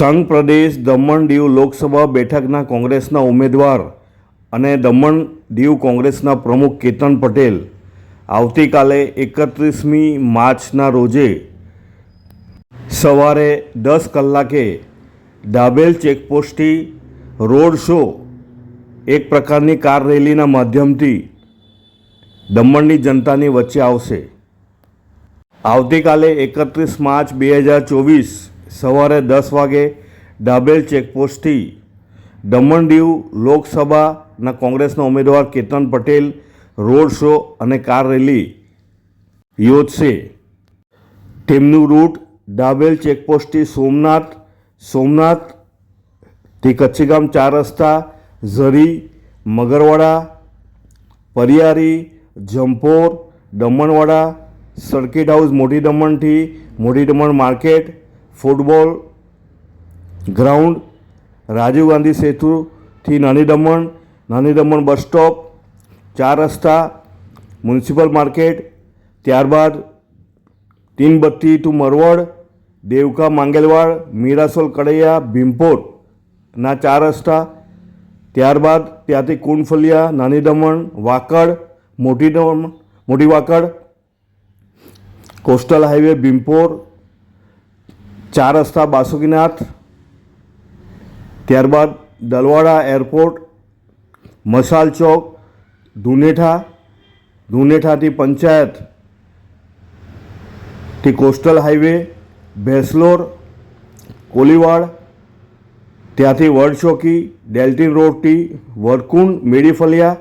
સંઘ પ્રદેશ દમણ દીવ લોકસભા બેઠકના કોંગ્રેસના ઉમેદવાર અને દમણ દીવ કોંગ્રેસના પ્રમુખ કેતન પટેલ આવતીકાલે એકત્રીસમી માર્ચના રોજે સવારે દસ કલાકે ડાબેલ ચેકપોસ્ટથી રોડ શો એક પ્રકારની કાર રેલીના માધ્યમથી દમણની જનતાની વચ્ચે આવશે. આવતીકાલે એકત્રીસ માર્ચ બે હજાર ચોવીસ સવારે દસ વાગે ડાબેલ ચેકપોસ્ટથી દમણ દીવ લોકસભાના કોંગ્રેસના ઉમેદવાર કેતન પટેલ રોડ શો અને કાર રેલી યોજશે. તેમનું રૂટ ડાબેલ ચેકપોસ્ટથી સોમનાથ સોમનાથથી કચ્છીગામ ચાર રસ્તા, ઝરી, મગરવાડા, પરિયારી, જંપોર, દમણવાડા, સર્કિટ હાઉસ, મોટી દમણથી મોટી Daman market football, ground, Rajiv Gandhi સેતુથી નાની દમણ નાની દમણ બસ સ્ટોપ, ચાર રસ્તા, મ્યુનિસિપલ માર્કેટ, ત્યારબાદ તીનબત્તી ટુ મરવડ, દેવકા માંગેલવાડ, મીરાસોલ કડૈયા ભીમપોરના ચાર રસ્તા, ત્યારબાદ ત્યાંથી કુંડફલિયા નાની દમણ, વાકડ, મોટી દમણ, મોટી વાકડ, કોસ્ટલ હાઈવે, ભીમપોર ચાર રસ્તા બાસુકીનાથ, ત્યારબાદ દલવાડા એરપોર્ટ, મસાલ ચોક, ધુનેઠા, ધુનેઠાથી પંચાયત, થી કોસ્ટલ હાઈવે, ભેસલોર, કોલીવાડ, ત્યાંથી વડચોકી ડેલ્ટીન રોડથી વરકુંડ મેડીફલિયા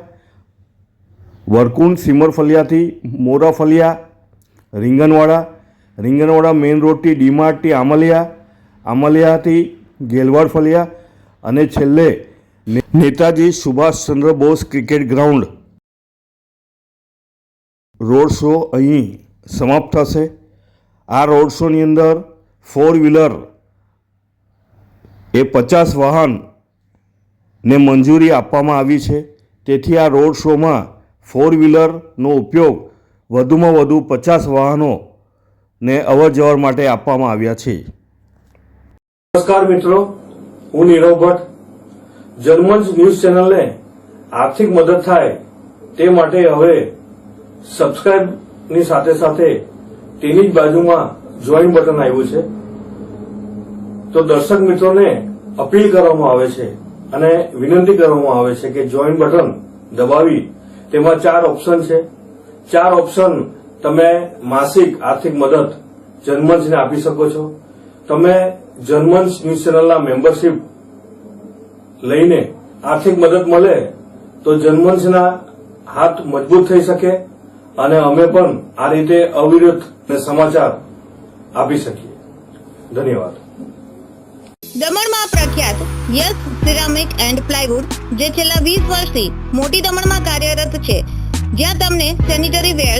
વરકુંડ સિમરફલિયાથી મોરાફલિયા, રીંગણવાડા રીંગણવાડા મેઇન રોડથી ડીમાર્ટથી આમલિયા, આમલિયાથી ગેલવાડ ફલિયા અને છેલ્લે Netaji Subhashchandra Bose cricket ground. Road show અહીં સમાપ્ત થશે. આ રોડ શોની અંદર ફોર વ્હીલર એ પચાસ વાહનને મંજૂરી આપવામાં આવી છે. તેથી આ રોડ શોમાં ફોર વ્હીલરનો ઉપયોગ વધુમાં વધુ પચાસ વાહનોને અવર જવર માટે આપવામાં આવ્યા છે. નમસ્કાર મિત્રો, હું નીરવ ભટ્ટ. જર્મન ન્યૂઝ ચેનલને આર્થિક મદદ થાય તે માટે હવે સબસ્ક્રાઇબની સાથે સાથે તેની જ બાજુમાં જોઈન બટન આવ્યું છે. તો દર્શક મિત્રોને અપીલ કરવામાં આવે છે અને વિનંતી કરવામાં આવે છે કે જોઈન બટન દબાવી. તેમાં ચાર ઓપ્શન છે. ચાર ઓપ્શન તમે માસિક આર્થિક મદદ જન્મંચને આપી શકો છો. તમે જર્મન ન્યૂઝ ચેનલના મેમ્બરશીપ લઈને આર્થિક મદદ મળે તો જર્મન્સના હાથ મજબૂત થઈ શકે અને અમે પણ આ રીતે અવિરત સમાચાર આપી શકીએ. ધન્યવાદ. દમણમાં પ્રખ્યાત યસ સિરામિક એન્ડ પ્લાયવુડ, જે છેલ્લા વીસ વર્ષથી મોટી દમણમાં કાર્યરત છે, જ્યાં તમને sanitary ware